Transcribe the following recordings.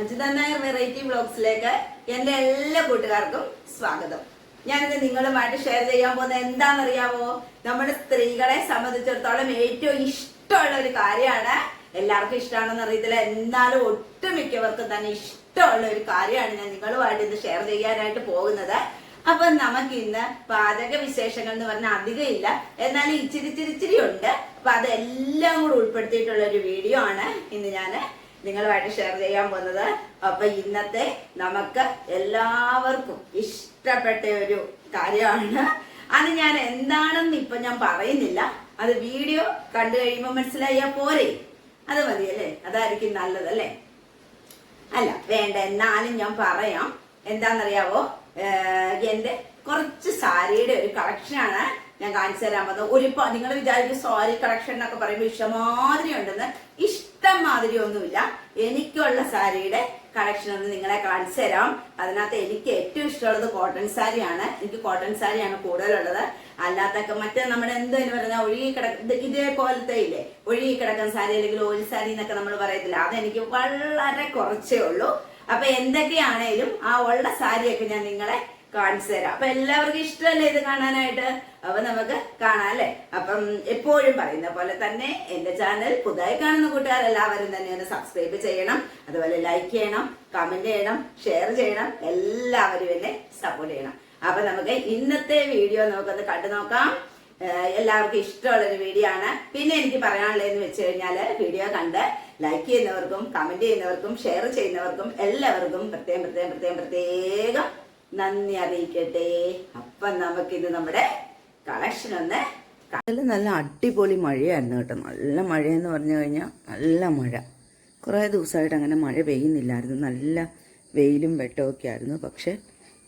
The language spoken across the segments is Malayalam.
അജിത നായർ വെറൈറ്റി ബ്ലോഗ്സിലേക്ക് എന്റെ എല്ലാ കൂട്ടുകാർക്കും സ്വാഗതം. ഞാനിത് നിങ്ങളുമായിട്ട് ഷെയർ ചെയ്യാൻ പോകുന്നത് എന്താണെന്നറിയാമോ നമ്മുടെ സ്ത്രീകളെ സംബന്ധിച്ചിടത്തോളം ഏറ്റവും ഇഷ്ടമുള്ള ഒരു കാര്യമാണ്. എല്ലാവർക്കും ഇഷ്ടമാണെന്ന് അറിയത്തില്ല. എന്നാലും ഒട്ടുമിക്കവർക്കും തന്നെ ഇഷ്ടമുള്ള ഒരു കാര്യമാണ് ഞാൻ നിങ്ങളുമായിട്ട് ഇത് ഷെയർ ചെയ്യാനായിട്ട് പോകുന്നത്. അപ്പൊ നമുക്ക് ഇന്ന് പാചക വിശേഷങ്ങൾ എന്ന് പറഞ്ഞാൽ അധികം ഇല്ല. എന്നാലും ഇച്ചിരി ഇച്ചിരി ഉണ്ട്. അപ്പൊ അതെല്ലാം കൂടെ ഉൾപ്പെടുത്തിയിട്ടുള്ള ഒരു വീഡിയോ ആണ്. ഇന്ന് ഞാൻ നിങ്ങളുമായിട്ട് ഷെയർ ചെയ്യാൻ പോകുന്നത്. അപ്പൊ ഇന്നത്തെ നമുക്ക് എല്ലാവർക്കും ഇഷ്ടപ്പെട്ട ഒരു കാര്യമാണ്. അത് ഞാൻ എന്താണെന്ന് ഇപ്പൊ ഞാൻ പറയുന്നില്ല. അത് വീഡിയോ കണ്ടു കഴിയുമ്പോൾ മനസ്സിലായാ പോരെ. അത് മതി മതിയല്ലേ അതായിരിക്കും നല്ലതല്ലേ അല്ല? വേണ്ട. എന്നാലും ഞാൻ പറയാം. എന്താണെന്നറിയാവോ? എന്റെ കുറച്ച് സാരിയുടെ ഒരു കളക്ഷനാണ് ഞാൻ കാണിച്ചു തരാൻ പോകുന്നത് ഒരു നിങ്ങൾ വിചാരിക്കും സാരി കളക്ഷൻ എന്നൊക്കെ പറയുമ്പോൾ ഇഷ്ടമാതിരി ഉണ്ടെന്ന് ഇഷ്ടം മാതിരി ഒന്നുമില്ല. എനിക്കുള്ള സാരിയുടെ കളക്ഷൻ ഒന്ന് നിങ്ങളെ കാണിച്ചു തരാം. അതിനകത്ത് എനിക്ക് ഏറ്റവും ഇഷ്ടമുള്ളത് കോട്ടൺ സാരിയാണ്. എനിക്ക് കോട്ടൺ സാരിയാണ് കൂടുതലുള്ളത്. അല്ലാത്തൊക്കെ മറ്റേ നമ്മുടെ എന്തെന്ന് പറഞ്ഞാൽ ഒഴുകി കിടക്ക ഇതേപോലത്തെ ഇല്ലേ? ഒഴുകി കിടക്കുന്ന സാരി അല്ലെങ്കിൽ ഒരു സാരി എന്നൊക്കെ നമ്മൾ പറയത്തില്ല. അതെനിക്ക് വളരെ കുറച്ചേ ഉള്ളൂ. അപ്പൊ എന്തൊക്കെയാണേലും ആ ഉള്ള സാരിയൊക്കെ ഞാൻ നിങ്ങളെ കാണിച്ചു തരാം. അപ്പൊ എല്ലാവർക്കും ഇഷ്ടമല്ലേ ഇത് കാണാനായിട്ട്? അപ്പൊ നമുക്ക് കാണാം അല്ലേ? അപ്പം എപ്പോഴും പറയുന്ന പോലെ തന്നെ എന്റെ ചാനൽ പുതുതായി കാണുന്ന കൂട്ടുകാർ എല്ലാവരും തന്നെ ഒന്ന് സബ്സ്ക്രൈബ് ചെയ്യണം. അതുപോലെ ലൈക്ക് ചെയ്യണം കമന്റ് ചെയ്യണം ഷെയർ ചെയ്യണം. എല്ലാവരും എന്നെ സപ്പോർട്ട് ചെയ്യണം. അപ്പൊ നമുക്ക് ഇന്നത്തെ വീഡിയോ നമുക്കൊന്ന് കണ്ടു നോക്കാം. എല്ലാവർക്കും ഇഷ്ടമുള്ളൊരു വീഡിയോ ആണ്. പിന്നെ എനിക്ക് പറയാനുള്ളതെന്ന് വെച്ച് കഴിഞ്ഞാൽ വീഡിയോ കണ്ട് ലൈക്ക് ചെയ്യുന്നവർക്കും കമന്റ് ചെയ്യുന്നവർക്കും ഷെയർ ചെയ്യുന്നവർക്കും എല്ലാവർക്കും പ്രത്യേകം പ്രത്യേകം പ്രത്യേകം പ്രത്യേകം നന്ദി അറിയിക്കട്ടെ. അപ്പം നമുക്കിത് നമ്മുടെ കളക്ഷൻ ഒന്ന് നല്ല നല്ല അടിപൊളി മഴയായിരുന്നു കേട്ടോ. നല്ല മഴയെന്ന് പറഞ്ഞു കഴിഞ്ഞാൽ നല്ല മഴ. കുറേ ദിവസമായിട്ട് അങ്ങനെ മഴ പെയ്യുന്നില്ലായിരുന്നു. നല്ല വെയിലും വെട്ടമൊക്കെ ആയിരുന്നു. പക്ഷേ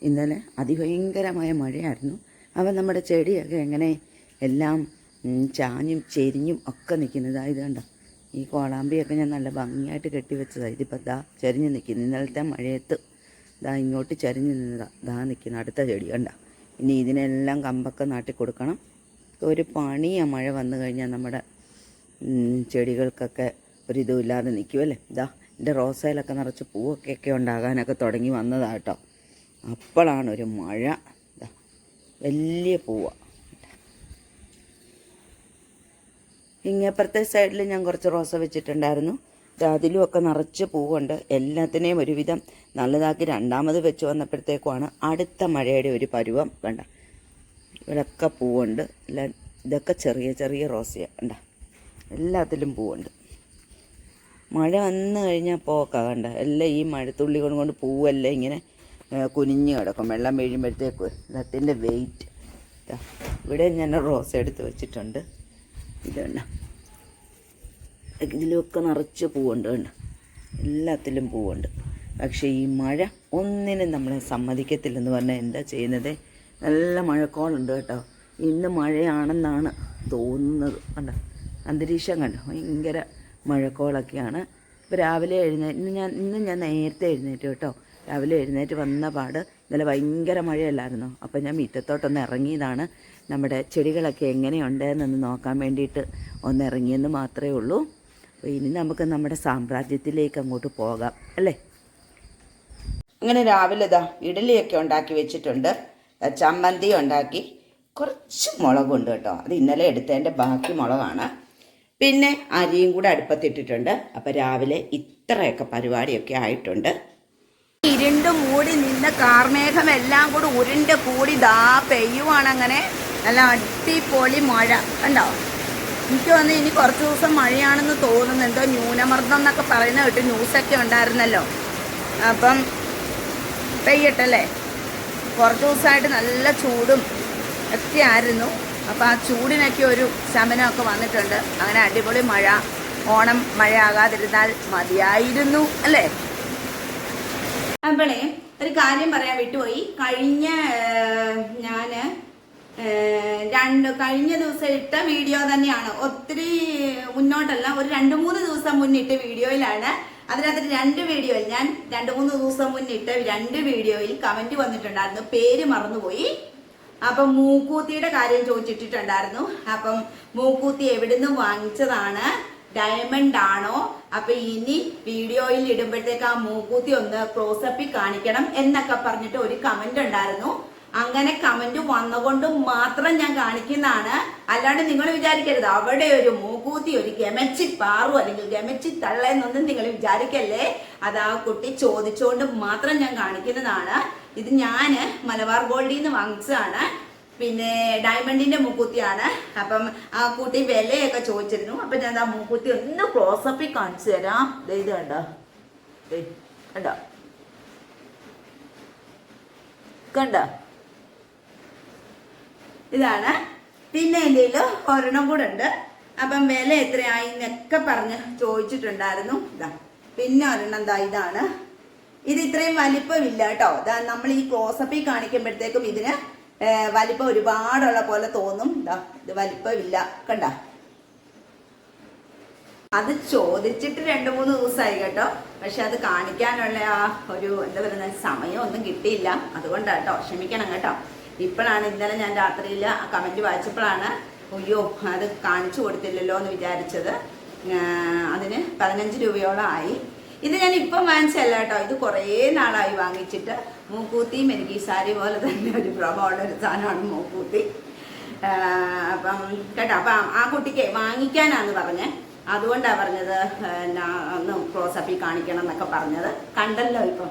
ഇന്നലെ അതിഭയങ്കരമായ മഴയായിരുന്നു. അപ്പം നമ്മുടെ ചെടിയൊക്കെ എങ്ങനെ എല്ലാം ചാഞ്ഞും ചെരിഞ്ഞും ഒക്കെ നിൽക്കുന്നതാണ് ഇത് കണ്ടോ? ഈ കോളാമ്പിയൊക്കെ ഞാൻ നല്ല ഭംഗിയായിട്ട് കെട്ടിവെച്ചതാണ് ഇതിപ്പോൾ ദാ ചെരിഞ്ഞ് നിൽക്കുന്നു. ഇന്നലത്തെ മഴയത്ത്. ദാ ഇങ്ങോട്ട് ചരിഞ്ഞ് നിന്നതാ. ദാ നിൽക്കുന്ന അടുത്ത ചെടി കണ്ട? ഇനി ഇതിനെല്ലാം കമ്പൊക്കെ നാട്ടി കൊടുക്കണം. ഒരു പണിയാണ് മഴ വന്നു കഴിഞ്ഞാൽ നമ്മുടെ ചെടികൾക്കൊക്കെ ഒരിതുമില്ലാതെ നിൽക്കുമല്ലേ ഇതാ എന്റെ റോസയിലൊക്കെ നിറച്ച് പൂവൊക്കെ ഒക്കെ ഉണ്ടാകാനൊക്കെ തുടങ്ങി വന്നതാട്ടോ അപ്പോഴാണ് ഒരു മഴ. വലിയ പൂവാണ് ഇങ്ങപ്പുറത്തെ സൈഡിൽ ഞാൻ കുറച്ച് റോസ വെച്ചിട്ടുണ്ടായിരുന്നു. അതിലുമൊക്കെ നിറച്ച് പൂവുണ്ട്. എല്ലാത്തിനെയും ഒരുവിധം നല്ലതാക്കി രണ്ടാമത് വെച്ച് വന്നപ്പോഴത്തേക്കുമാണ് അടുത്ത മഴയുടെ ഒരു പരുവം. കണ്ട? ഇവിടെയൊക്കെ പൂവുണ്ട്. എല്ലാം ഇതൊക്കെ ചെറിയ ചെറിയ റോസിയ. കണ്ട? എല്ലാത്തിലും പൂവുണ്ട്. മഴ വന്നു കഴിഞ്ഞാൽ പോക്ക. കണ്ട? എല്ലാം ഈ മഴത്തുള്ളി കൊണ്ട് കൊണ്ട് പൂവെല്ലാം ഇങ്ങനെ കുനിഞ്ഞ് കിടക്കും. വെള്ളം വീഴുമ്പോഴത്തേക്ക് ഇതത്തിന്റെ വെയിറ്റ് ഇവിടെ ഞാൻ റോസ എടുത്ത് വെച്ചിട്ടുണ്ട്. ഇതുണ്ട്. ഇതിലൊക്കെ നിറച്ച് പൂവുണ്ട് എല്ലാത്തിലും പൂവുണ്ട്. പക്ഷേ ഈ മഴ ഒന്നിനും നമ്മളെ സമ്മതിക്കത്തില്ലെന്ന് പറഞ്ഞാൽ എന്താ ചെയ്യുന്നത്? നല്ല മഴക്കോളുണ്ട് കേട്ടോ. ഇന്ന് മഴയാണെന്നാണ് തോന്നുന്നത്. കണ്ടോ? അന്തരീക്ഷം കണ്ടോ? ഭയങ്കര മഴക്കോളൊക്കെയാണ്. ഇപ്പോൾ രാവിലെ എഴുന്നേറ്റ് ഇന്ന് ഞാൻ ഇന്ന് ഞാൻ നേരത്തെ എഴുന്നേറ്റ് കേട്ടോ. രാവിലെ എഴുന്നേറ്റ് വന്ന പാട് ഇന്നലെ ഭയങ്കര മഴയല്ലായിരുന്നോ? അപ്പോൾ ഞാൻ മുറ്റത്തോട്ടൊന്ന് ഇറങ്ങിയതാണ്. നമ്മുടെ ചെടികളൊക്കെ എങ്ങനെയുണ്ട് എന്നൊന്ന് നോക്കാൻ വേണ്ടിയിട്ട് ഒന്ന് ഇറങ്ങിയെന്ന് മാത്രമേ ഉള്ളൂ. ഇനി നമുക്ക് നമ്മുടെ സാമ്രാജ്യത്തിലേക്ക് അങ്ങോട്ട് പോകാം അല്ലേ? അങ്ങനെ രാവിലെ ഇതാ ഇഡലിയൊക്കെ ഉണ്ടാക്കി വെച്ചിട്ടുണ്ട്. ചമ്മന്തി ഉണ്ടാക്കി. കുറച്ച് മുളകുണ്ട് കേട്ടോ. അത് ഇന്നലെ എടുത്തതിന്റെ ബാക്കി മുളകാണ്. പിന്നെ അരിയും കൂടെ അടുപ്പത്തിട്ടിട്ടുണ്ട്. അപ്പം രാവിലെ ഇത്രയൊക്കെ പരിപാടിയൊക്കെ ആയിട്ടുണ്ട്. ഇരുണ്ട് മൂടി നിന്ന കാർമേഘം എല്ലാം കൂടി ഉരുണ്ട് കൂടി ദാ പെയ്യുവാണ് അങ്ങനെ നല്ല അടിപൊളി മഴ. കണ്ടോ? എനിക്ക് വന്ന് ഇനി കുറച്ച് ദിവസം മഴയാണെന്ന് തോന്നുന്നു. ന്യൂനമർദ്ദം എന്നൊക്കെ പറയുന്ന കേട്ട് ന്യൂസൊക്കെ ഉണ്ടായിരുന്നല്ലോ. അപ്പം പെയ്യട്ടല്ലേ? കുറച്ച് ദിവസമായിട്ട് നല്ല ചൂടും ഒക്കെ ആയിരുന്നു. അപ്പോൾ ആ ചൂടിനൊക്കെ ഒരു ശമനമൊക്കെ വന്നിട്ടുണ്ട്. അങ്ങനെ അടിപൊളി മഴ ഓണം മഴയാകാതിരുന്നാൽ മതിയായിരുന്നു അല്ലേ? അപ്പോളേ ഒരു കാര്യം പറയാൻ വിട്ടുപോയി. കഴിഞ്ഞ ഞാൻ രണ്ട് കഴിഞ്ഞ ദിവസം ഇട്ട വീഡിയോ തന്നെയാണ്. ഒത്തിരി മുന്നോട്ടല്ല ഒരു രണ്ട് മൂന്ന് ദിവസം മുന്നിട്ട വീഡിയോയിലാണ്. അതിനകത്ത് രണ്ട് വീഡിയോയിൽ ഞാൻ രണ്ട് മൂന്ന് ദിവസം മുന്നിട്ട രണ്ട് വീഡിയോയിൽ കമന്റ് വന്നിട്ടുണ്ടായിരുന്നു. പേര് മറന്നുപോയി. അപ്പം മൂക്കൂത്തിയുടെ കാര്യം ചോദിച്ചിട്ടിട്ടുണ്ടായിരുന്നു. അപ്പം മൂക്കൂത്തി എവിടുന്ന് വാങ്ങിച്ചതാണ്? ഡയമണ്ട് ആണോ? അപ്പൊ ഇനി വീഡിയോയിൽ ഇടുമ്പോഴത്തേക്ക് ആ മൂക്കൂത്തി ഒന്ന് ക്ലോസപ്പിൽ കാണിക്കണം എന്നൊക്കെ പറഞ്ഞിട്ട് ഒരു കമന്റ് ഉണ്ടായിരുന്നു. അങ്ങനെ കമന്റ് വന്നുകൊണ്ട് മാത്രം ഞാൻ കാണിക്കുന്നതാണ്. അല്ലാണ്ട് നിങ്ങൾ വിചാരിക്കരുത്. അവിടെ ഒരു മൂക്കൂത്തി ഒരു ഗമച്ചി പാറു അല്ലെങ്കിൽ ഗമച്ചി തള്ള എന്നൊന്നും നിങ്ങൾ വിചാരിക്കല്ലേ? അത് ആ കുട്ടി ചോദിച്ചുകൊണ്ട് മാത്രം ഞാൻ കാണിക്കുന്നതാണ്. ഇത് ഞാൻ മലബാർ ഗോൾഡിൽ നിന്ന് വാങ്ങിച്ചതാണ്. പിന്നെ ഡയമണ്ടിന്റെ മൂക്കുത്തിയാണ് അപ്പം ആ കുട്ടി വിലയൊക്കെ ചോദിച്ചിരുന്നു. അപ്പൊ ഞാൻ ആ മൂക്കുത്തി ഒന്ന് ക്ലോസപ്പിൽ കാണിച്ചു തരാം. ഇത് കണ്ടോ? കണ്ടോ? കണ്ടോ? ഇതാണ്. പിന്നെ എന്റെ ഒരെണ്ണം കൂടെ ഉണ്ട്. അപ്പം വില എത്രയായി എന്നൊക്കെ പറഞ്ഞ് ചോദിച്ചിട്ടുണ്ടായിരുന്നു. ഇതാ. പിന്നെ ഒരെണ്ണം എന്താ ഇതാണ്. ഇത് ഇത്രയും വലിപ്പമില്ല കേട്ടോ. ഇതാ നമ്മൾ ഈ ക്ലോസപ്പിൽ കാണിക്കുമ്പോഴത്തേക്കും ഇതിന് വലിപ്പം ഒരുപാടുള്ള പോലെ തോന്നും. ഇതാ ഇത് വലിപ്പമില്ല. കണ്ട? അത് ചോദിച്ചിട്ട് രണ്ട് മൂന്ന് ദിവസമായി കേട്ടോ. പക്ഷെ അത് കാണിക്കാനുള്ള ആ ഒരു എന്താ പറയുന്ന സമയം ഒന്നും കിട്ടിയില്ല അതുകൊണ്ടാട്ടോ ക്ഷമിക്കണം കേട്ടോ. ഇപ്പോഴാണ് ഇന്നലെ ഞാൻ രാത്രിയിൽ ആ കമന്റ് വായിച്ചപ്പോഴാണ് അയ്യോ അത് കാണിച്ചു കൊടുത്തില്ലല്ലോ എന്ന് വിചാരിച്ചത്. അതിന് പതിനഞ്ച് രൂപയോളം ആയി. ഇത് ഞാൻ ഇപ്പം വാങ്ങിച്ചല്ല കേട്ടോ. ഇത് കുറേ നാളായി വാങ്ങിച്ചിട്ട്. മൂക്കൂത്തിയും എനിക്ക് ഈ സാരി പോലെ തന്നെ ഒരു ഭ്രമമുള്ള ഒരു സാധനമാണ് മൂക്കൂത്തി അപ്പം കേട്ടോ അപ്പം ആ കുട്ടിക്ക് വാങ്ങിക്കാനാന്ന് പറഞ്ഞേ. അതുകൊണ്ടാണ് പറഞ്ഞത് ഒന്ന് ക്ലോസപ്പിൽ കാണിക്കണം എന്നൊക്കെ പറഞ്ഞത്. കണ്ടല്ലോ ഇപ്പം.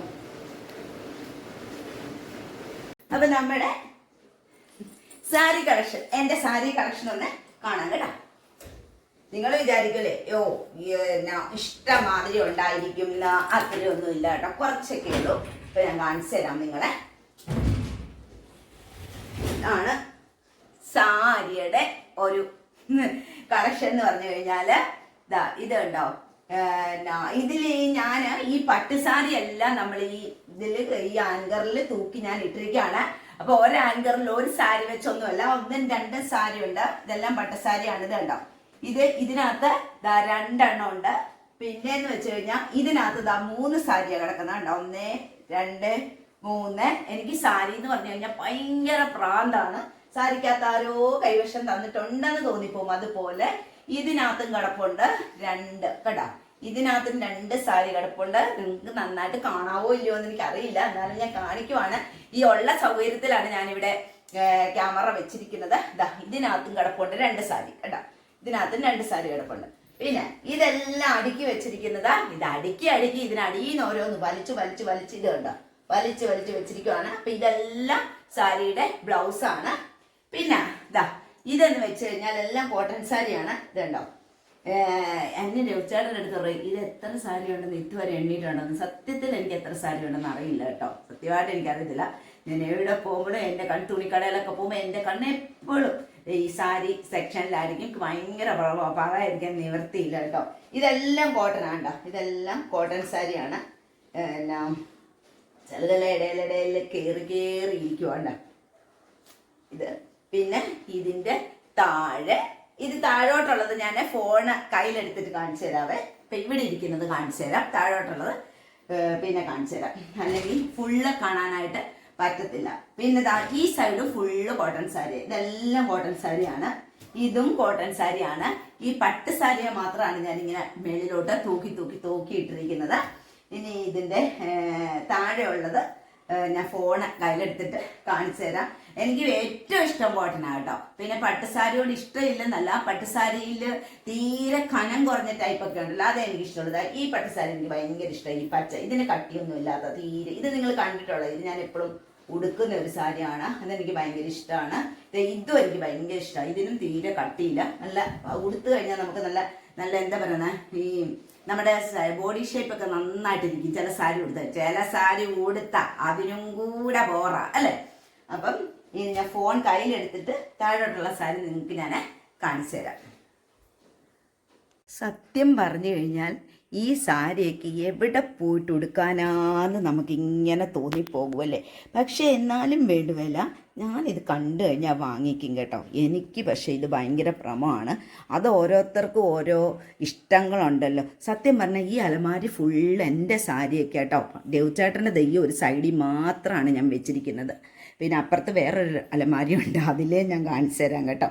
അപ്പം നമ്മുടെ സാരി കളക്ഷൻ. എന്റെ സാരി കളക്ഷൻ ഒന്ന് കാണാം കേട്ടോ. നിങ്ങൾ വിചാരിക്കല്ലേ യോ എന്നാ ഇഷ്ടമാതിരി ഉണ്ടായിരിക്കും അത്രയൊന്നും ഇല്ല കേട്ടോ. കുറച്ചൊക്കെ ഉള്ളൂ. ഇപ്പൊ ഞാൻ കാണിച്ചു തരാം നിങ്ങളെ. ആണ് സാരിയുടെ ഒരു കളക്ഷൻ എന്ന് പറഞ്ഞു കഴിഞ്ഞാൽ ഇതാ ഇത് ഉണ്ടോ ഇതിൽ ഞാൻ ഈ പട്ടുസാരി എല്ലാം നമ്മൾ ഈ ഇതിൽ ഈ ആങ്കറിൽ തൂക്കി ഞാൻ ഇട്ടിരിക്കുകയാണ്. അപ്പൊ ഒരു ആങ്കറിൽ ഒരു സാരി വെച്ചൊന്നുമല്ല ഒന്നും രണ്ടും സാരി ഉണ്ട് ഇതെല്ലാം പട്ടസാരിയാണ് ഇത് കണ്ടോ? ഇത് ഇതിനകത്ത് ദാ രണ്ടെണ്ണം ഉണ്ട്. പിന്നെന്ന് വെച്ച് കഴിഞ്ഞാൽ ഇതിനകത്ത് ദാ മൂന്ന് സാരിയാണ് കിടക്കുന്നത് കണ്ടോ? ഒന്ന് രണ്ട് മൂന്ന്. എനിക്ക് സാരി എന്ന് പറഞ്ഞു കഴിഞ്ഞാൽ ഭയങ്കര പ്രാന്താണ്. സാരിക്കകത്ത് ആരോ കൈവശം തന്നിട്ടുണ്ടെന്ന് തോന്നിപ്പോകും അതുപോലെ ഇതിനകത്തും കിടപ്പുണ്ട് രണ്ട്. കേട്ടോ ഇതിനകത്തും രണ്ട് സാരി കിടപ്പുണ്ട്. നിങ്ങൾക്ക് നന്നായിട്ട് കാണാവോ ഇല്ലയോ എന്ന് എനിക്കറിയില്ല. എന്നാലും ഞാൻ കാണിക്കുവാണ്. ഈ ഉള്ള സൗകര്യത്തിലാണ് ഞാനിവിടെ ക്യാമറ വെച്ചിരിക്കുന്നത്. ഇതിനകത്തും കിടപ്പുണ്ട് രണ്ട് സാരി. കേട്ടോ ഇതിനകത്തും രണ്ട് സാരി കിടപ്പുണ്ട്. പിന്നെ ഇതെല്ലാം അടുക്കി വെച്ചിരിക്കുന്നത് ഇത് അടുക്കി അടുക്കി ഇതിനടിയിൽ നിന്ന് ഓരോന്ന് വലിച്ചു വലിച്ചു വലിച്ച് ഇത് കണ്ടോ? വലിച്ചു വലിച്ചു വെച്ചിരിക്കുവാണ്. അപ്പൊ ഇതെല്ലാം സാരിയുടെ ബ്ലൗസാണ്. പിന്നെ ഇതാ ഇതെന്ന് വെച്ച് കഴിഞ്ഞാൽ എല്ലാം കോട്ടൺ സാരിയാണ്. ഇതുണ്ടോ എന്നെ രവിച്ചേട്ടന്റെ അടുത്ത് പറയും ഇത് എത്ര സാരി ഉണ്ടെന്ന് ഇതുവരെ എണ്ണിയിട്ടുണ്ടെന്ന്. സത്യത്തിൽ എനിക്ക് എത്ര സാരി ഉണ്ടെന്ന് അറിയില്ല കേട്ടോ. സത്യമായിട്ട് എനിക്കറിയത്തില്ല. ഞാൻ എവിടെ പോകുമ്പോഴും എന്റെ കണ്ണ് തുണിക്കടയിലൊക്കെ പോകുമ്പോൾ എന്റെ കണ്ണ് എപ്പോഴും ഈ സാരി സെക്ഷനിലായിരിക്കും. ഭയങ്കര പറ- പറയാതിരിക്കാൻ നിവർത്തിയില്ല കേട്ടോ. ഇതെല്ലാം കോട്ടൺ ആണ് കേട്ടോ ഇതെല്ലാം കോട്ടൺ സാരിയാണ്. എല്ലാം ചിലതെല്ലാം ഇടയിലിടയിൽ കയറി കയറി ഇരിക്കുവാണ്ട ഇത് പിന്നെ ഇതിന്റെ താഴെ ഇത് താഴോട്ടുള്ളത് ഞാൻ ഫോണ് കയ്യിലെടുത്തിട്ട് കാണിച്ചു തരാവേ. ഇപ്പൊ ഇവിടെ ഇരിക്കുന്നത് കാണിച്ചു തരാം. താഴോട്ടുള്ളത് പിന്നെ കാണിച്ചു തരാം. അല്ലെങ്കിൽ ഫുള്ള് കാണാനായിട്ട് പറ്റത്തില്ല. പിന്നെ ഈ സൈഡ് ഫുള്ള് കോട്ടൺ സാരി ഇതെല്ലാം കോട്ടൺ സാരിയാണ് ഇതും കോട്ടൺ സാരിയാണ് ഈ പട്ട് സാരിയെ മാത്രമാണ് ഞാൻ ഇങ്ങനെ മേളിലോട്ട് തൂക്കി തൂക്കി തൂക്കി ഇട്ടിരിക്കുന്നത് ഇനി താഴെ ഏഹ് ഞാൻ ഫോൺ കയ്യിലെടുത്തിട്ട് കാണിച്ചു തരാം. എനിക്ക് ഏറ്റവും ഇഷ്ടം കോട്ടനാണ് കേട്ടോ. പിന്നെ പട്ടുസാരിയോട് ഇഷ്ടമില്ലെന്നല്ല പട്ടുസാരിയിൽ തീരെ കനം കുറഞ്ഞ ടൈപ്പ് ഒക്കെ ഉണ്ടല്ലോ അത് എനിക്ക് ഇഷ്ടമുള്ളത് ഈ പട്ടുസാരി എനിക്ക് ഭയങ്കര ഇഷ്ടമായി ഈ പച്ച ഇതിന് കട്ടിയൊന്നും ഇല്ലാത്ത തീരെ. ഇത് നിങ്ങൾ കണ്ടിട്ടുള്ളത് ഇത് ഞാൻ എപ്പോഴും ഉടുക്കുന്ന ഒരു സാരിയാണ്. അതെനിക്ക് ഭയങ്കര ഇഷ്ടമാണ്. ഇതും എനിക്ക് ഭയങ്കര ഇഷ്ടമാണ്. ഇതിനും തീരെ കട്ടിയില്ല. നല്ല ഉടുത്തു കഴിഞ്ഞാൽ നമുക്ക് നല്ല നല്ല എന്താ പറയുന്നത് ഈ നമ്മുടെ ബോഡി ഷേപ്പ് ഒക്കെ നന്നായിട്ടിരിക്കും. ചില സാരി ഉടുത്ത ചില സാരി ഉടുത്ത അതിനും കൂടെ ബോറ അല്ലേ? അപ്പം ഞാൻ ഫോൺ കയ്യിലെടുത്തിട്ട് താഴോട്ടുള്ള സാരി നിങ്ങൾക്ക് ഞാൻ കാണിച്ചു തരാം സത്യം പറഞ്ഞു കഴിഞ്ഞാൽ ഈ സാരിയൊക്കെ എവിടെ പോയിട്ട് ഉടുക്കാനാന്ന് നമുക്കിങ്ങനെ തോന്നിപ്പോകുമല്ലേ പക്ഷേ എന്നാലും വേണ്ടുവല്ല ഞാനിത് കണ്ടു കഴിഞ്ഞാൽ വാങ്ങിക്കും കേട്ടോ. എനിക്ക് പക്ഷേ ഇത് ഭയങ്കര ഭ്രമമാണ്. അത് ഓരോരുത്തർക്കും ഓരോ ഇഷ്ടങ്ങളുണ്ടല്ലോ. സത്യം പറഞ്ഞാൽ ഈ അലമാരി ഫുൾ എന്റെ സാരിയൊക്കെ കേട്ടോ. ദേവചേട്ടന്റെ ദയ്യം ഒരു സൈഡിൽ മാത്രമാണ് ഞാൻ വെച്ചിരിക്കുന്നത്. പിന്നെ അപ്പുറത്ത് വേറൊരു അലമാരി ഉണ്ട്. അതിലേ ഞാൻ കാണിച്ചു തരാം കേട്ടോ.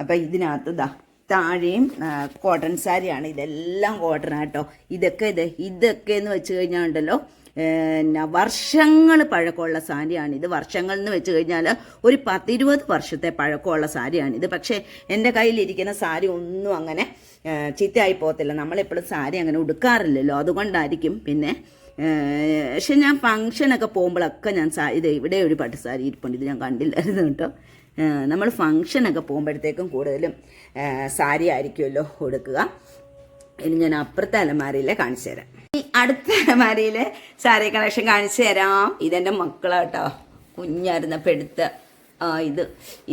അപ്പോൾ ഇതിനകത്ത് ദാ താഴെയും കോട്ടൺ സാരിയാണ്. ഇതെല്ലാം കോട്ടൺ ആട്ടോ. ഇതൊക്കെ ഇത് ഇതൊക്കെ എന്ന് വെച്ച് കഴിഞ്ഞാൽ ഉണ്ടല്ലോ വർഷങ്ങൾ പഴക്കമുള്ള സാരിയാണിത് വർഷങ്ങൾ എന്ന് വെച്ച് കഴിഞ്ഞാൽ ഒരു പത്തിരുപത് വർഷത്തെ പഴക്കമുള്ള സാരിയാണിത് പക്ഷേ എന്റെ കയ്യിലിരിക്കുന്ന സാരി ഒന്നും അങ്ങനെ ചീത്തയായി പോകത്തില്ല. നമ്മളെപ്പോഴും സാരി അങ്ങനെ ഉടുക്കാറില്ലല്ലോ. അതുകൊണ്ടായിരിക്കും പിന്നെ പക്ഷെ ഞാൻ ഫങ്ഷനൊക്കെ പോകുമ്പോഴൊക്കെ ഞാൻ സാ ഇത് ഇവിടെ ഒരു പട്ട് സാരി ഇരിപ്പുണ്ട്. ഇത് ഞാൻ കണ്ടില്ലായിരുന്നു കേട്ടോ. നമ്മൾ ഫങ്ഷനൊക്കെ പോകുമ്പോഴത്തേക്കും കൂടുതലും സാരി ആയിരിക്കുമല്ലോ കൊടുക്കുക ഇനി ഞാൻ അപ്പുറത്തെ അലമാരയിലെ കാണിച്ചു തരാം. ഈ അടുത്ത അലമാരയിലെ സാരി കളക്ഷൻ കാണിച്ചു തരാം. ഇതെന്റെ മക്കളാട്ടോ കുഞ്ഞായിരുന്നപ്പോൾ എടുത്ത ആ ഇത്.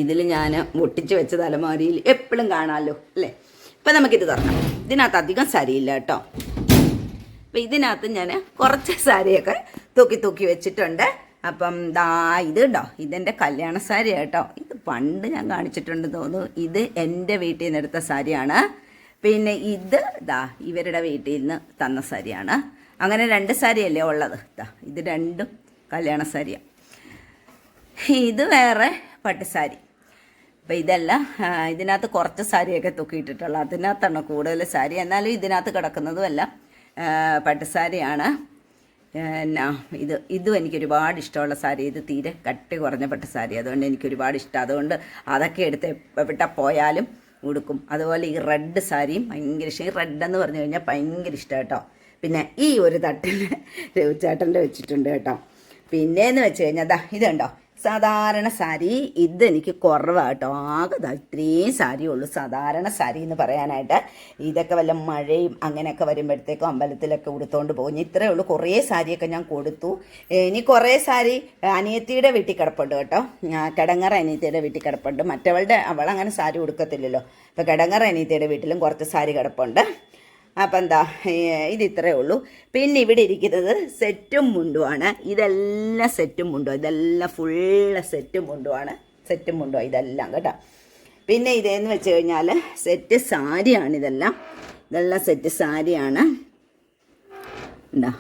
ഇതിൽ ഞാൻ ഒട്ടിച്ച് വെച്ച അലമാരിയിൽ എപ്പോഴും കാണാമല്ലോ അല്ലേ? ഇപ്പം നമുക്കിത് തുറക്കാം. ഇതിനകത്ത് അധികം സാരിയില്ല കേട്ടോ അപ്പം ഇതിനകത്ത് ഞാൻ കുറച്ച് സാരിയൊക്കെ തൂക്കി തൂക്കി വെച്ചിട്ടുണ്ട്. അപ്പം ദാ ഇത് കേട്ടോ ഇതെന്റെ കല്യാണ സാരി കേട്ടോ. ഇത് പണ്ട് ഞാൻ കാണിച്ചിട്ടുണ്ട് തോന്നുന്നു. ഇത് എന്റെ വീട്ടിൽ നിന്ന് എടുത്ത സാരിയാണ്. പിന്നെ ഇത് ദാ ഇവരുടെ വീട്ടിൽ നിന്ന് തന്ന സാരിയാണ്. അങ്ങനെ രണ്ട് സാരിയല്ലേ ഉള്ളത്? ദാ ഇത് രണ്ടും കല്യാണ സാരിയാണ് ഇത് വേറെ പട്ടുസാരി അപ്പം ഇതല്ല ഇതിനകത്ത് കുറച്ച് സാരിയൊക്കെ തൂക്കിയിട്ടിട്ടുള്ളൂ. അതിനകത്താണ് കൂടുതൽ സാരി. എന്നാലും ഇതിനകത്ത് കിടക്കുന്നതുമല്ല പട്ടുസാരിയാണ് എന്നാ ഇത് ഇതും എനിക്ക് ഒരുപാട് ഇഷ്ടമുള്ള സാരി. ഇത് തീരെ കട്ടി കുറഞ്ഞപ്പെട്ട സാരി. അതുകൊണ്ട് എനിക്ക് ഒരുപാട് ഇഷ്ടം. അതുകൊണ്ട് അതൊക്കെ എടുത്ത് എവിടെ പോയാലും ഉടുക്കും. അതുപോലെ ഈ റെഡ് സാരിയും ഭയങ്കര ഇഷ്ടം. ഈ റെഡ് എന്ന് പറഞ്ഞു കഴിഞ്ഞാൽ ഭയങ്കര ഇഷ്ടം കേട്ടോ. പിന്നെ ഈ ഒരു തട്ടിൽ രവിചേട്ടന്റെ വെച്ചിട്ടുണ്ട് കേട്ടോ. പിന്നെന്ന് വെച്ച് കഴിഞ്ഞാൽ ദാ ഇതുണ്ടോ സാധാരണ സാരി ഇതെനിക്ക് കുറവാണ് ആകെ ഇത്രയും സാരി ഉള്ളൂ. സാധാരണ സാരി എന്ന് പറയാനായിട്ട് ഇതൊക്കെ വല്ല മഴയും അങ്ങനെയൊക്കെ വരുമ്പോഴത്തേക്കും അമ്പലത്തിലൊക്കെ ഉടുത്തോണ്ട് പോകും. ഇത്രയേ ഉള്ളൂ. കുറേ സാരിയൊക്കെ ഞാൻ കൊടുത്തു. ഇനി കുറേ സാരി അനിയത്തിയുടെ വീട്ടിൽ കിടപ്പുണ്ട് കേട്ടോ. കിടങ്ങറ അനിയത്തിയുടെ വീട്ടിൽ കിടപ്പുണ്ട്. മറ്റവളുടെ അവൾ അങ്ങനെ സാരി ഉടുക്കത്തില്ലല്ലോ. അപ്പോൾ കിടങ്ങറ അനിയത്തിയുടെ വീട്ടിലും കുറച്ച് സാരി കിടപ്പുണ്ട്. അപ്പം എന്താ ഇത് ഇത്രയേ ഉള്ളൂ. പിന്നെ ഇവിടെ ഇരിക്കുന്നത് സെറ്റും മുണ്ടുമാണ് ഇതെല്ലാം സെറ്റും മുണ്ടോ ഇതെല്ലാം ഫുള്ള് സെറ്റും മുണ്ടുമാണ് സെറ്റും മുണ്ടോ ഇതെല്ലാം കേട്ടോ. പിന്നെ ഇതേന്ന് വെച്ച് കഴിഞ്ഞാൽ സെറ്റ് സാരിയാണ് ഇതെല്ലാം. ഇതെല്ലാം സെറ്റ് സാരിയാണ്. എന്താ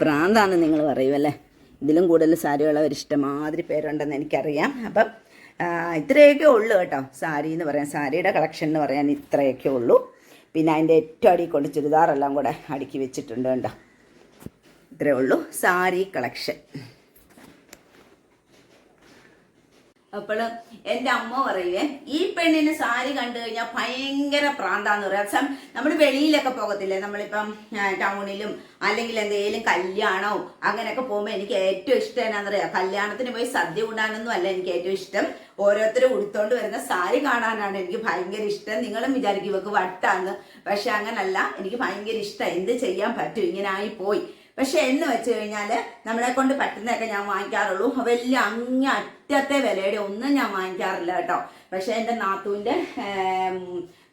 പ്രാന്താന്ന് നിങ്ങൾ പറയുമല്ലേ ഇതിലും കൂടുതൽ സാരിയുള്ളവർ ഇഷ്ടമാതിരി പേരുണ്ടെന്ന് എനിക്കറിയാം. അപ്പം ഇത്രയൊക്കെ ഉള്ളൂ കേട്ടോ. സാരി എന്ന് പറയാൻ സാരിയുടെ കളക്ഷൻ എന്ന് പറയാൻ ഇത്രയൊക്കെ ഉള്ളൂ. പിന്നെ അതിന്റെ ഏറ്റവും അടി കൊണ്ട് ചുരിദാറെല്ലാം കൂടെ അടുക്കി വെച്ചിട്ടുണ്ട് കേട്ടോ ഇത്രേ ഉള്ളൂ. സാരി കളക്ഷൻ. അപ്പോൾ എന്റെ അമ്മ പറയുവേ ഈ പെണ്ണിന് സാരി കണ്ടു കഴിഞ്ഞാൽ ഭയങ്കര പ്രാന്താന്ന് പറയാം. സം നമ്മൾ വെളിയിലൊക്കെ പോകത്തില്ലേ? നമ്മളിപ്പം ടൗണിലും അല്ലെങ്കിൽ എന്തെങ്കിലും കല്യാണവും അങ്ങനെയൊക്കെ പോകുമ്പോൾ എനിക്ക് ഏറ്റവും ഇഷ്ടം എന്നാന്ന് പറയാം കല്യാണത്തിന് പോയി സദ്യ കൂടാനൊന്നും അല്ല എനിക്ക് ഏറ്റവും ഇഷ്ടം. ഓരോരുത്തരും ഉടുത്തോണ്ട് വരുന്ന സാരി കാണാനാണ് എനിക്ക് ഭയങ്കര ഇഷ്ടം. നിങ്ങളും വിചാരിക്കും ഇവക്ക് വട്ടാന്ന്. പക്ഷെ അങ്ങനല്ല. എനിക്ക് ഭയങ്കര ഇഷ്ടം. എന്ത് ചെയ്യാൻ പറ്റും? ഇങ്ങനെ ആയി പോയി. പക്ഷെ എന്ന് വെച്ച് കഴിഞ്ഞാൽ നമ്മളെ കൊണ്ട് പറ്റുന്നതൊക്കെ ഞാൻ വാങ്ങിക്കാറുള്ളൂ. വലിയ അങ്ങ അറ്റത്തെ വിലയുടെ ഒന്നും ഞാൻ വാങ്ങിക്കാറില്ല കേട്ടോ. പക്ഷെ എന്റെ നാത്തൂന്റെ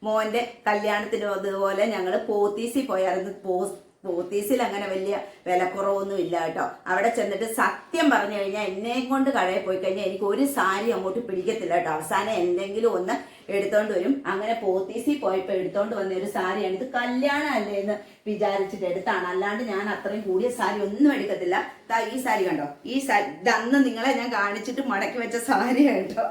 മോന്റെ കല്യാണത്തിന് അതുപോലെ ഞങ്ങൾ പോത്തീസിൽ പോയായിരുന്നു. പോ പോത്തീസിൽ അങ്ങനെ വലിയ വിലക്കുറവൊന്നും ഇല്ല കേട്ടോ. അവിടെ ചെന്നിട്ട് സത്യം പറഞ്ഞു കഴിഞ്ഞാൽ എന്നെയും കൊണ്ട് കടയിൽ പോയി കഴിഞ്ഞാൽ എനിക്ക് ഒരു സാരി അങ്ങോട്ട് പിടിക്കത്തില്ല കേട്ടോ. അവസാനം എന്തെങ്കിലും ഒന്ന് എടുത്തോണ്ട് വരും. അങ്ങനെ പോത്തീസിൽ പോയപ്പോൾ എടുത്തോണ്ട് വന്ന ഒരു സാരിയാണ് ഇത് കല്യാണം അല്ലേ എന്ന് വിചാരിച്ചിട്ട് എടുത്താണ്. അല്ലാണ്ട് ഞാൻ അത്രയും കൂടിയ സാരി ഒന്നും എടുക്കത്തില്ല. ഈ സാരി കണ്ടോ? ഈ സാരി ഇതന്ന് നിങ്ങളെ ഞാൻ കാണിച്ചിട്ട് മടക്കി വെച്ച സാരിയാണ് കേട്ടോ.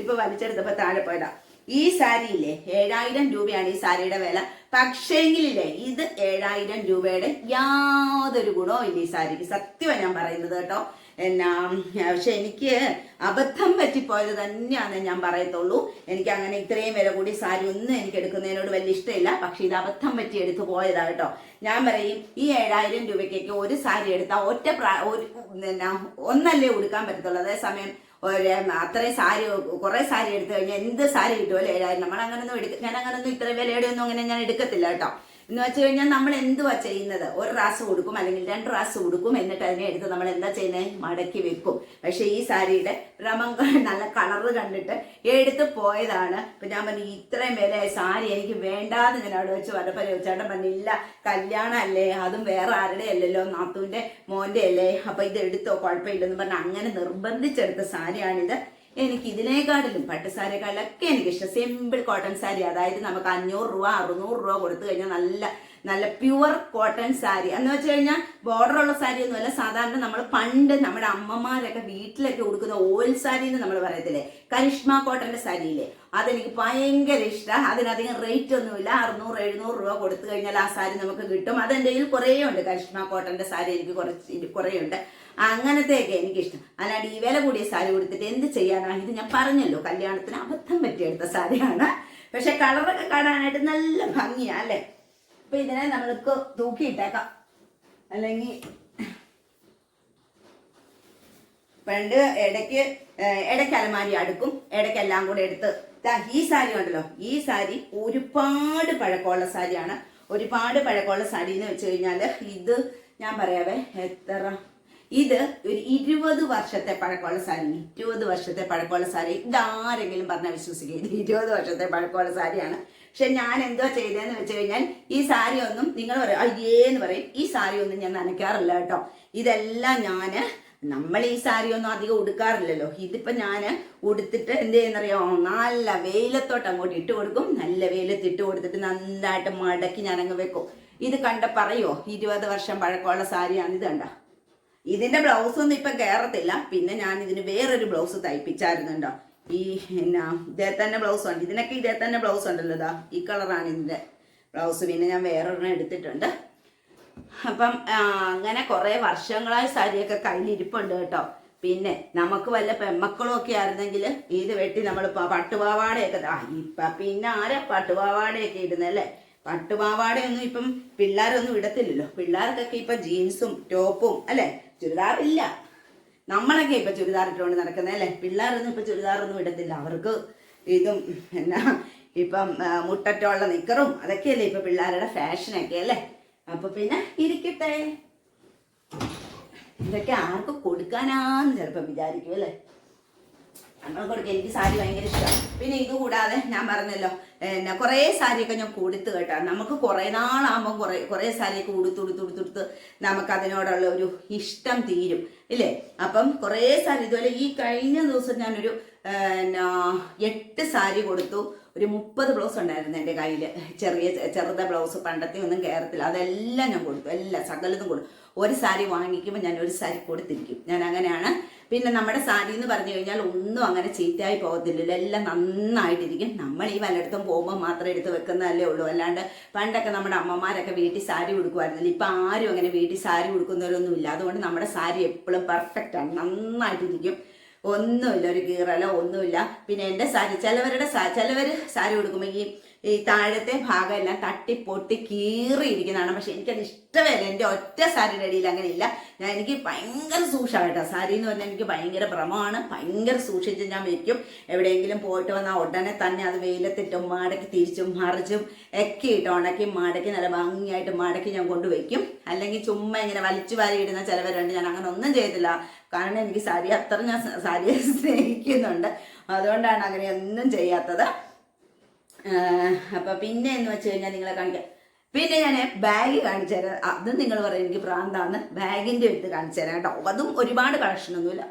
ഇപ്പൊ വലിച്ചെടുത്തപ്പോ താഴെ പോയതാ. ഈ സാരിയില്ലേ? ഏഴായിരം രൂപയാണ് ഈ സാരിയുടെ വില. പക്ഷേങ്കിലില്ലേ ഇത് ഏഴായിരം രൂപയുടെ യാതൊരു ഗുണവും ഇല്ല ഈ സാരിക്ക്. സത്യമാണ് ഞാൻ പറയുന്നത് കേട്ടോ. എന്നാ പക്ഷെ എനിക്ക് അബദ്ധം പറ്റിപ്പോയത് തന്നെയാണ് ഞാൻ പറയത്തുള്ളൂ. എനിക്ക് അങ്ങനെ ഇത്രയും വില കൂടി സാരി ഒന്നും എനിക്ക് എടുക്കുന്നതിനോട് വലിയ ഇഷ്ടമില്ല. പക്ഷെ ഇത് അബദ്ധം പറ്റി എടുത്തു പോയതാ കേട്ടോ. ഞാൻ പറയും ഈ ഏഴായിരം രൂപയ്ക്കൊക്കെ ഒരു സാരി എടുത്താൽ ഒറ്റ പ്രാ ഒരു ഒന്നല്ലേ ഉടുക്കാൻ പറ്റത്തുള്ളൂ. അതേസമയം ഒരു അത്രയും സാരി കുറെ സാരി എടുത്തു കഴിഞ്ഞാൽ എന്ത് സാരി കിട്ടുമല്ലോ ഏഴായിരം നമ്മൾ അങ്ങനൊന്നും എടുക്ക ഞാൻ അങ്ങനൊന്നും ഇത്ര വിലയുടെ ഒന്നും അങ്ങനെ ഞാൻ എടുക്കത്തില്ല കേട്ടോ. എന്ന് വെച്ച് കഴിഞ്ഞാൽ നമ്മൾ എന്തുവാ ചെയ്യുന്നത്? ഒരു റാസ് കൊടുക്കും അല്ലെങ്കിൽ രണ്ട് റാസ് കൊടുക്കും എന്നിട്ട് അതിനെ എടുത്ത് നമ്മൾ എന്താ ചെയ്യുന്നത് മടക്കി വെക്കും. പക്ഷെ ഈ സാരിയുടെ ഭ്രമം നല്ല കളറ് കണ്ടിട്ട് എടുത്ത് പോയതാണ്. ഇപ്പൊ ഞാൻ പറഞ്ഞു ഇത്രയും വില സാരി എനിക്ക് വേണ്ടാന്ന് ഞാൻ അവിടെ വെച്ച് വരപ്പ ചേട്ടൻ പറഞ്ഞില്ല കല്യാണം അല്ലേ അതും വേറെ ആരുടെ അല്ലല്ലോ നാത്തുവിന്റെ മോന്റെ അല്ലേ അപ്പൊ ഇത് എടുത്തോ കുഴപ്പമില്ലെന്ന് പറഞ്ഞ് അങ്ങനെ നിർബന്ധിച്ചെടുത്ത സാരിയാണിത്. എനിക്ക് ഇതിനേക്കാട്ടിലും എനിക്ക് ഇഷ്ടം സിമ്പിൾ കോട്ടൺ സാരി അതായത് നമുക്ക് അഞ്ഞൂറ് രൂപ അറുന്നൂറ് രൂപ കൊടുത്തു കഴിഞ്ഞാൽ നല്ല നല്ല പ്യുവർ കോട്ടൺ സാരി എന്ന് വെച്ച് കഴിഞ്ഞാൽ ബോർഡർ ഉള്ള സാരി ഒന്നുമല്ല. സാധാരണ നമ്മൾ പണ്ട് നമ്മുടെ അമ്മമാരൊക്കെ വീട്ടിലൊക്കെ ഉടുക്കുന്ന ഓയിൽ സാരി എന്ന് നമ്മൾ പറയത്തില്ലേ? കരിഷ്മ കോട്ടന്റെ സാരിയില്ലേ അതെനിക്ക് ഭയങ്കര ഇഷ്ടമാണ് അതിനധികം റേറ്റ് ഒന്നുമില്ല. അറുന്നൂറ് എഴുന്നൂറ് രൂപ കൊടുത്തു കഴിഞ്ഞാൽ ആ സാരി നമുക്ക് കിട്ടും. അതെന്റെ കയ്യിൽ കുറേ ഉണ്ട്. കരിഷ്മ കോട്ടന്റെ സാരി എനിക്ക് കുറച്ച് കുറേ ഉണ്ട്. അങ്ങനത്തെയൊക്കെ എനിക്കിഷ്ടം. അല്ലാണ്ട് ഈ വില കൂടിയ സാരി കൊടുത്തിട്ട് എന്ത് ചെയ്യാനാണ് ഇത് ഞാൻ പറഞ്ഞല്ലോ. കല്യാണത്തിന് അബദ്ധം പറ്റിയെടുത്ത സാരിയാണ് പക്ഷെ കളറൊക്കെ കാണാനായിട്ട് നല്ല ഭംഗിയാ അല്ലേ? അപ്പൊ ഇതിനെ നമ്മൾക്ക് തൂക്കിയിട്ടേക്കാം. അല്ലെങ്കിൽ പണ്ട് ഇടയ്ക്ക് ഇടയ്ക്ക് അലമാരി അടുക്കും. ഇടയ്ക്ക് എല്ലാം കൂടെ എടുത്ത് ഈ സാരി ഉണ്ടല്ലോ. ഈ സാരി ഒരുപാട് പഴക്കമുള്ള സാരിയാണ്. ഒരുപാട് പഴക്കമുള്ള സാരി എന്ന് വെച്ച് കഴിഞ്ഞാൽ ഇത് ഞാൻ പറയാവേ എത്ര ഇത് ഒരു ഇരുപത് വർഷത്തെ പഴക്കമുള്ള സാരി ഇരുപത് വർഷത്തെ പഴക്കമുള്ള സാരി. ഇതാരെങ്കിലും പറഞ്ഞാൽ വിശ്വസിക്കുക ഇത് ഇരുപത് വർഷത്തെ പഴക്കമുള്ള സാരിയാണ്. പക്ഷെ ഞാൻ എന്തോ ചെയ്തതെന്ന് വെച്ച് കഴിഞ്ഞാൽ ഈ സാരി ഒന്നും നിങ്ങൾ പറയും അയ്യേന്ന് പറയും. ഈ സാരി ഒന്നും ഞാൻ നനയ്ക്കാറില്ല കേട്ടോ. ഇതെല്ലാം ഞാൻ നമ്മൾ ഈ സാരി ഒന്നും അധികം ഉടുക്കാറില്ലല്ലോ. ഇതിപ്പോ ഞാൻ ഉടുത്തിട്ട് എന്ത് ചെയ്യുന്നറിയോ? നല്ല വെയിലത്തോട്ട് അങ്ങോട്ട് ഇട്ട് കൊടുക്കും. നല്ല വെയിലത്ത് ഇട്ട് കൊടുത്തിട്ട് നന്നായിട്ട് മടക്കി ഞാൻ അങ്ങ് വെക്കും. ഇത് കണ്ട പറയോ? ഇരുപത് വർഷം പഴക്കമുള്ള സാരിയാണ് ഇത് കണ്ട. ഇതിന്റെ ബ്ലൗസ് ഒന്നും ഇപ്പൊ കയറത്തില്ല പിന്നെ ഞാൻ ഇതിന് വേറൊരു ബ്ലൗസ് തയ്പ്പിച്ചായിരുന്നുണ്ടോ? ഈ എന്നാ ഇതേ തന്നെ ബ്ലൗസ് ഉണ്ട്. ഇതിനൊക്കെ ഇതേ തന്നെ ബ്ലൗസ് ഉണ്ടല്ലോ ഇതാ ഈ കളറാണ് ഇതിന്റെ ബ്ലൗസ് പിന്നെ ഞാൻ വേറൊരെണ്ണം എടുത്തിട്ടുണ്ട്. അപ്പം അങ്ങനെ കുറെ വർഷങ്ങളായി സാരിയൊക്കെ കയ്യിലിരിപ്പുണ്ട് കേട്ടോ. പിന്നെ നമുക്ക് വല്ല പെമ്മക്കളും ഒക്കെ ആയിരുന്നെങ്കിൽ ഇത് വെട്ടി നമ്മൾ പട്ടുപാവാടയൊക്കെ ഇപ്പൊ പിന്നെ ആരാ പട്ടുപാവാടയൊക്കെ ഇടുന്നല്ലേ പട്ടുപാവാടയൊന്നും ഇപ്പം പിള്ളേരൊന്നും ഇടത്തില്ലല്ലോ. പിള്ളേർക്കൊക്കെ ഇപ്പൊ ജീൻസും ടോപ്പും അല്ലെ? ചുരിദാറില്ല നമ്മളൊക്കെ ഇപ്പൊ ചുരിദാർ ഇട്ടുകൊണ്ട് നടക്കുന്നത് അല്ലേ? പിള്ളേരൊന്നും ഇപ്പൊ ചുരിദാറൊന്നും ഇടത്തില്ല. അവർക്ക് ഇതും എന്നാ ഇപ്പം മുട്ടറ്റമുള്ള നിക്കറും അതൊക്കെയല്ലേ ഇപ്പൊ പിള്ളേരുടെ ഫാഷനൊക്കെ അല്ലേ? അപ്പൊ പിന്നെ ഇരിക്കട്ടെ. ഇതൊക്കെ ആർക്ക് കൊടുക്കാനാന്ന് ചിലപ്പോ വിചാരിക്കും അല്ലേ? നമ്മൾ കൊടുക്കുക എനിക്ക് സാരി ഭയങ്കര ഇഷ്ടമാണ് പിന്നെ ഇത് കൂടാതെ ഞാൻ പറഞ്ഞല്ലോ എന്നാ കുറേ സാരിയൊക്കെ ഞാൻ കൊടുത്തു കേട്ടോ. നമുക്ക് കുറേ നാളാകുമ്പോൾ കുറേ കുറേ സാരിയൊക്കെ ഉടുത്ത് ഉടുത്ത് ഉടുത്തുടുത്ത് നമുക്ക് അതിനോടുള്ള ഒരു ഇഷ്ടം തീരും ഇല്ലേ? അപ്പം കുറേ സാരി ഇതുപോലെ ഈ കഴിഞ്ഞ ദിവസം ഞാനൊരു എന്നാ എട്ട് സാരി കൊടുത്തു. ഒരു മുപ്പത് ബ്ലൗസ് ഉണ്ടായിരുന്നു എന്റെ കയ്യിൽ ചെറിയ ചെറുത ബ്ലൗസ് പണ്ടത്തെ ഒന്നും കയറത്തില്ല അതെല്ലാം ഞാൻ കൊടുത്തു. എല്ലാം സകലതും കൊടുത്തു. ഒരു സാരി വാങ്ങിക്കുമ്പോൾ ഞാൻ ഒരു സാരി കൊടുത്തിരിക്കും. ഞാൻ അങ്ങനെയാണ് പിന്നെ നമ്മുടെ സാരി എന്ന് പറഞ്ഞു കഴിഞ്ഞാൽ ഒന്നും അങ്ങനെ ചീത്തയായി പോകത്തില്ലല്ലോ. എല്ലാം നന്നായിട്ടിരിക്കും. നമ്മൾ ഈ വല്ലയിടത്തും പോകുമ്പോൾ മാത്രം എടുത്ത് വെക്കുന്നതല്ലേ ഉള്ളൂ. അല്ലാണ്ട് പണ്ടൊക്കെ നമ്മുടെ അമ്മമാരൊക്കെ വീട്ടിൽ സാരി ഉടുക്കുമായിരുന്നില്ല. ഇപ്പം ആരും അങ്ങനെ വീട്ടിൽ സാരി ഉടുക്കുന്നവരൊന്നും ഇല്ല. അതുകൊണ്ട് നമ്മുടെ സാരി എപ്പോഴും പെർഫെക്റ്റാണ് നന്നായിട്ടിരിക്കും. ഒന്നുമില്ല ഒരു കീറലോ ഒന്നുമില്ല. പിന്നെ എന്റെ സാരി ചിലവരുടെ ചിലവർ സാരി ഉടുക്കുമ്പോൾ ഈ ഈ താഴത്തെ ഭാഗം എല്ലാം തട്ടി പൊട്ടി കീറിയിരിക്കുന്നതാണ്. പക്ഷെ എനിക്കത് ഇഷ്ടമല്ല. എന്റെ ഒറ്റ സാരിയുടെ അടിയിൽ അങ്ങനെ ഇല്ല ഞാൻ എനിക്ക് ഭയങ്കര സൂക്ഷമാണ് കേട്ടോ. സാരി എന്ന് പറഞ്ഞാൽ എനിക്ക് ഭയങ്കര ഭ്രമമാണ്. ഭയങ്കര സൂക്ഷിച്ച് ഞാൻ വയ്ക്കും എവിടെയെങ്കിലും പോയിട്ട് വന്നാൽ ഉടനെ തന്നെ അത് വെയിലത്തിട്ടും മടക്കി തിരിച്ചും മറിച്ചും ഒക്കെ ഇട്ട് ഉണക്കി മടക്കി നല്ല ഭംഗിയായിട്ട് മടക്കി ഞാൻ കൊണ്ടുവയ്ക്കും അല്ലെങ്കിൽ ചുമ്മാ ഇങ്ങനെ വലിച്ചു വാരി ഇടുന്ന ചിലവരുണ്ട്. ഞാൻ അങ്ങനെ ഒന്നും ചെയ്തില്ല. കാരണം എനിക്ക് സാരി അത്ര ഞാൻ സാരിയെ സ്നേഹിക്കുന്നുണ്ട്. അതുകൊണ്ടാണ് അങ്ങനെ ഒന്നും ചെയ്യാത്തത്. അപ്പൊ പിന്നെ എന്ന് വെച്ച് കഴിഞ്ഞാൽ നിങ്ങളെ കാണിക്കാം. പിന്നെ ഞാൻ ബാഗ് കാണിച്ചു തരാം. അത് നിങ്ങൾ പറയും എനിക്ക് പ്രാന്താണ് ബാഗിന്റെ എടുത്ത് കാണിച്ചു തരാം കേട്ടോ. അതും ഒരുപാട് കളക്ഷൻ ഒന്നുമില്ല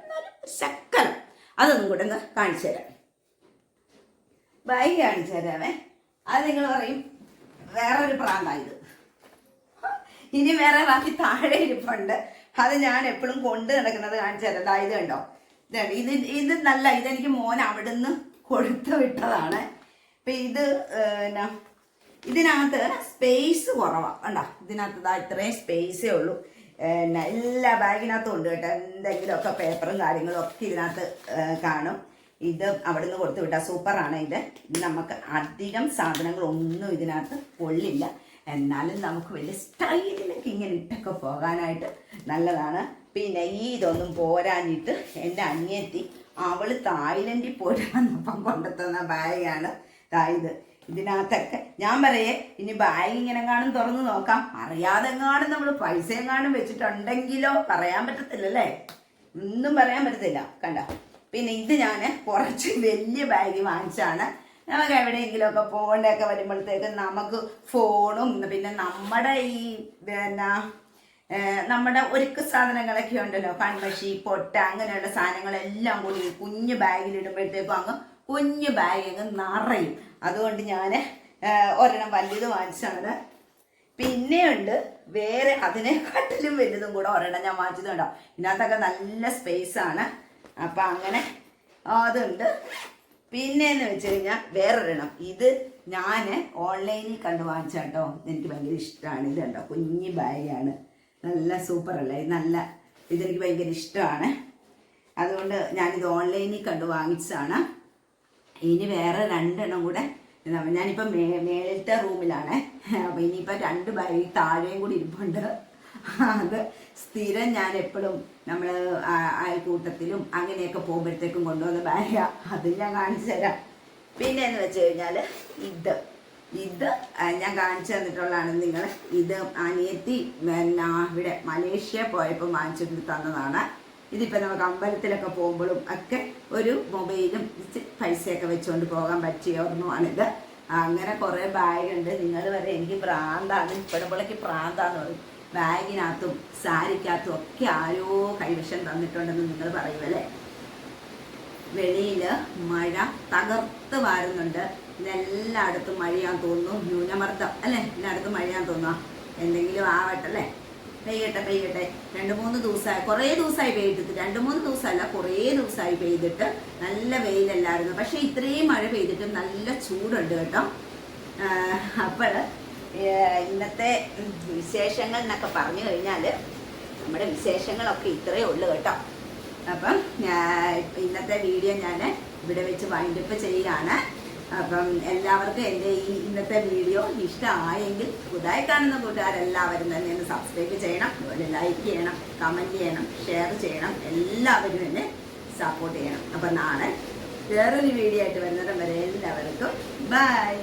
ശക്കലം അതൊന്നും കൂടെ ഒന്ന് കാണിച്ചു തരാം. ബാഗ് കാണിച്ചു തരാമേ. അത് നിങ്ങൾ പറയും വേറൊരു പ്രാന്തായത് ഇനി വേറെ ബാക്കി താഴെ ഇരിപ്പുണ്ട്. അത് ഞാൻ എപ്പോഴും കൊണ്ട് നടക്കുന്നത് കാണിച്ചു തരാം. ഇത് കണ്ടോ? ഇത് ഇത് നല്ല ഇതെനിക്ക് മോൻ അവിടുന്ന് കൊടുത്തു വിട്ടതാണ്. ഇപ്പൊ ഇത് എന്നാ ഇതിനകത്ത് സ്പേസ് കുറവാണ് കണ്ടോ? ഇതിനകത്ത് ഇതാ ഇത്രയും സ്പേസേ ഉള്ളൂ. എന്നാ എല്ലാ ബാഗിനകത്തും ഉണ്ട് കേട്ടോ. എന്തെങ്കിലുമൊക്കെ പേപ്പറും കാര്യങ്ങളും ഒക്കെ ഇതിനകത്ത് കാണും. ഇത് അവിടുന്ന് കൊടുത്തു വിട്ടാൽ സൂപ്പറാണ് ഇത്. നമുക്ക് അധികം സാധനങ്ങളൊന്നും ഇതിനകത്ത് കൊള്ളില്ല. എന്നാലും നമുക്ക് വലിയ സ്റ്റൈലിലൊക്കെ ഇങ്ങനെ ഇട്ടൊക്കെ പോകാനായിട്ട് നല്ലതാണ്. പിന്നെ ഈ ഇതൊന്നും പോരാഞ്ഞിട്ട് എന്റെ അനിയത്തി അവൾ തായ്ലൻഡിൽ പോരാന്നപ്പം കൊണ്ടുത്തന്ന ബാഗാണ് ദാ ഇത് ഇതിനകത്തൊക്കെ ഞാൻ പറയേ ഇനി ബാഗ് ഇങ്ങനെ കാണും തുറന്ന് നോക്കാം. അറിയാതെ എങ്ങാനും നമ്മൾ പൈസ എങ്ങാനും വെച്ചിട്ടുണ്ടെങ്കിലോ പറയാൻ പറ്റത്തില്ലല്ലേ? ഒന്നും പറയാൻ പറ്റത്തില്ല. കണ്ട? പിന്നെ ഇത് ഞാൻ കുറച്ച് വലിയ ബാഗ് വാങ്ങിച്ചാണ്. നമുക്ക് എവിടെയെങ്കിലുമൊക്കെ പോകേണ്ടതൊക്കെ വരുമ്പോഴത്തേക്ക് നമുക്ക് ഫോണും പിന്നെ നമ്മുടെ ഈ പിന്നെ നമ്മുടെ ഒരുക്ക സാധനങ്ങളൊക്കെ ഉണ്ടല്ലോ. കൺമഷി പൊട്ട അങ്ങനെയുള്ള സാധനങ്ങളെല്ലാം കൂടി കുഞ്ഞ് ഇടുമ്പോഴത്തേക്കും അങ്ങ് കുഞ്ഞു ബാഗ് നിറയും. അതുകൊണ്ട് ഞാൻ ഒരെണ്ണം വലുത് വാങ്ങിച്ചാണ് പിന്നെയുണ്ട് വേറെ അതിനെക്കാട്ടിലും വലുതും കൂടെ ഒരെണ്ണം ഞാൻ വാങ്ങിച്ചതുണ്ടോ. ഇതിനകത്തൊക്കെ നല്ല സ്പേസ് ആണ്. അപ്പം അങ്ങനെ അതുണ്ട്. പിന്നെന്ന് വെച്ച് കഴിഞ്ഞാൽ വേറൊരെണ്ണം. ഇത് ഞാൻ ഓൺലൈനിൽ കണ്ട് വാങ്ങിച്ച കേട്ടോ എനിക്ക് ഭയങ്കര ഇഷ്ടമാണ്. ഇത് കണ്ടോ? കുഞ്ഞി ബാഗാണ്. നല്ല സൂപ്പർ അല്ലേ? നല്ല ഇതെനിക്ക് ഭയങ്കര ഇഷ്ടമാണ്. അതുകൊണ്ട് ഞാനിത് ഓൺലൈനിൽ കണ്ട് വാങ്ങിച്ചതാണ്. ഇനി വേറെ രണ്ടെണ്ണം കൂടെ നമ്മ- ഞാനിപ്പം മേ മേളിലത്തെ റൂമിലാണ്. അപ്പം ഇനിയിപ്പം രണ്ട് ബൈ താഴെയും കൂടി ഇരിപ്പുണ്ട്. അത് സ്ഥിരം ഞാൻ എപ്പോഴും നമ്മൾ അയൽക്കൂട്ടത്തിലും അങ്ങനെയൊക്കെ പോകുമ്പോഴത്തേക്കും കൊണ്ടുവന്ന ബാഗ. അത് ഞാൻ കാണിച്ചു തരാം. പിന്നെ എന്ന് വെച്ച് കഴിഞ്ഞാൽ ഇത്. ഇത് ഞാൻ കാണിച്ചു തന്നിട്ടുള്ളതാണ് നിങ്ങൾ ഇത് അനിയത്തി പിന്നെ ഇവിടെ മലേഷ്യ പോയപ്പോൾ വാങ്ങിച്ചിട്ട് തന്നതാണ്. ഇതിപ്പോൾ നമുക്ക് അമ്പലത്തിലൊക്കെ പോകുമ്പോഴും ഒക്കെ ഒരു മൊബൈലും പൈസയൊക്കെ വെച്ചുകൊണ്ട് പോകാൻ പറ്റിയ ഒന്നുമാണിത് അങ്ങനെ കുറേ ബാഗുണ്ട്. നിങ്ങൾ വരെ എനിക്ക് പ്രാന്താണ്. ഇപ്പോഴപ്പോഴേക്ക് പ്രാന്താന്ന് പറയും. ബാഗിനകത്തും സാരിക്കകത്തും ഒക്കെ ആരോ കൈവശം തന്നിട്ടുണ്ടെന്ന് നിങ്ങൾ പറയുമല്ലേ വെളിയിൽ മഴ തകർത്ത് വാരുന്നുണ്ട്. ഇതെല്ലായിടത്തും മഴയാൻ തോന്നുന്നു. ന്യൂനമർദ്ദം അല്ലേ? എല്ലായിടത്തും മഴയാൻ തോന്നുക എന്തെങ്കിലും ആവട്ടെ അല്ലേ? പെയ്യട്ടെ പെയ്യട്ടെ. രണ്ട് മൂന്ന് ദിവസമായി കുറേ ദിവസമായി പെയ്തിട്ട് രണ്ട് മൂന്ന് ദിവസമല്ല കുറേ ദിവസമായി പെയ്തിട്ട് നല്ല വെയിലല്ലായിരുന്നു. പക്ഷെ ഇത്രയും മഴ പെയ്തിട്ടും നല്ല ചൂടുണ്ട് കേട്ടോ. അപ്പോൾ ഇന്നത്തെ വിശേഷങ്ങൾ എന്നൊക്കെ പറഞ്ഞു കഴിഞ്ഞാൽ നമ്മുടെ വിശേഷങ്ങളൊക്കെ ഇത്രയേ ഉള്ളൂ കേട്ടോ. അപ്പം ഇന്നത്തെ വീഡിയോ ഞാൻ ഇവിടെ വെച്ച് വൈൻഡപ്പ് ചെയ്യുകയാണ്. അപ്പം എല്ലാവർക്കും എന്റെ ഈ ഇന്നത്തെ വീഡിയോ ഇഷ്ടമായെങ്കിൽ പുതുതായി കാണുന്ന കൂട്ടുകാരെല്ലാവരും തന്നെ ഒന്ന് സബ്സ്ക്രൈബ് ചെയ്യണം അതുപോലെ ലൈക്ക് ചെയ്യണം കമന്റ് ചെയ്യണം ഷെയർ ചെയ്യണം എല്ലാവരും എന്നെ സപ്പോർട്ട് ചെയ്യണം. അപ്പം നാളെ വേറൊരു വീഡിയോ ആയിട്ട് വരുന്നിടം വരെ എല്ലാവർക്കും ബൈ